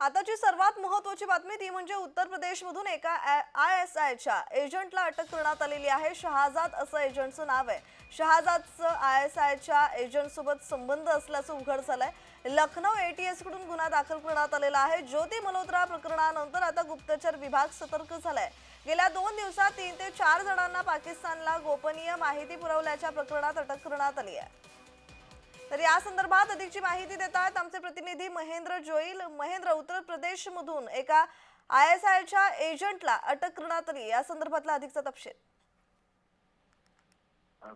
आताची सर्वात महत्वाची बातमी ती म्हणजे उत्तर प्रदेशमधून एका आय एस आयच्या एजंटला अटक करण्यात आलेली आहे. शहाजाद असं एजंटचं नाव आहे. शहाजादचं आय एस आयच्या एजंटसोबत संबंध असल्याचं उघड झालंय. लखनौ एटीएसकडून गुन्हा दाखल करण्यात आलेला आहे. ज्योती मल्होत्रा प्रकरणानंतर आता गुप्तचर विभाग सतर्क झालाय. गेल्या दोन दिवसात तीन ते चार जणांना पाकिस्तानला गोपनीय माहिती पुरवल्याच्या प्रकरणात अटक करण्यात आली आहे. तर या संदर्भात अधिकची माहिती देत आहेत आमचे प्रतिनिधी महेंद्र जोईल. महेंद्र उत्तर प्रदेश मधून एका आय एस आयच्या एजंटला अटक करण्यात आली. या संदर्भातला अधिकचा तपशील.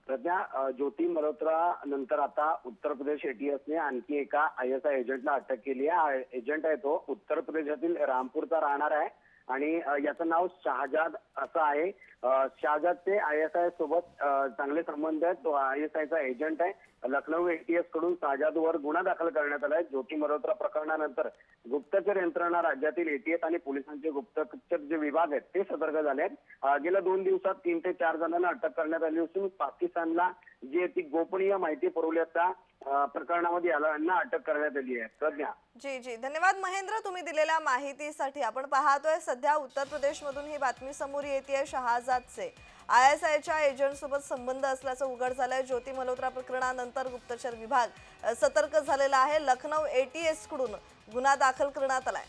प्रज्ञा ज्योती मल्होत्रा नंतर आता उत्तर प्रदेश एटीएसने आणखी एका आय एस आय एजंटला अटक केली आहे. एजंट आहे तो उत्तर प्रदेशातील रामपूरचा राहणार आहे. आणि याचं नाव शहाजाद असं आहे. शहाजाद शहाजादचे आय एस आय सोबत चांगले संबंध आहेत. तो आय एस आयचा एजंट आहे. लखनौ एटीएसकडून शहाजादवर गुन्हा दाखल करण्यात आलाय ज्योती मल्होत्रा प्रकरणानंतर गुप्तचर यंत्रणा राज्यातील एटीएस आणि पोलिसांचे गुप्तचर जे विभाग आहेत ते सतर्क झाले आहेत. गेल्या दोन दिवसात तीन ते चार जणांना अटक करण्यात आली असून पाकिस्तानला जी ती गोपनीय माहिती पुरवल्याच्या प्रकरणामध्ये याला यांना अटक करण्यात आली आहे. प्रज्ञा. जी जी. धन्यवाद महेंद्र. तुम्ही दिलेल्या माहितीसाठी आपण पाहतोय. सध्या उत्तर प्रदेशमधून ही बातमी समोर येते शहाजादचे. आय एस आयच्या एजंटसोबत संबंध असल्याचं उघड झालंय. ज्योती मल्होत्रा प्रकरणानंतर गुप्तचर विभाग सतर्क झालेला आहे. लखनौ एटीएसकडून गुन्हा दाखल करण्यात आलाय.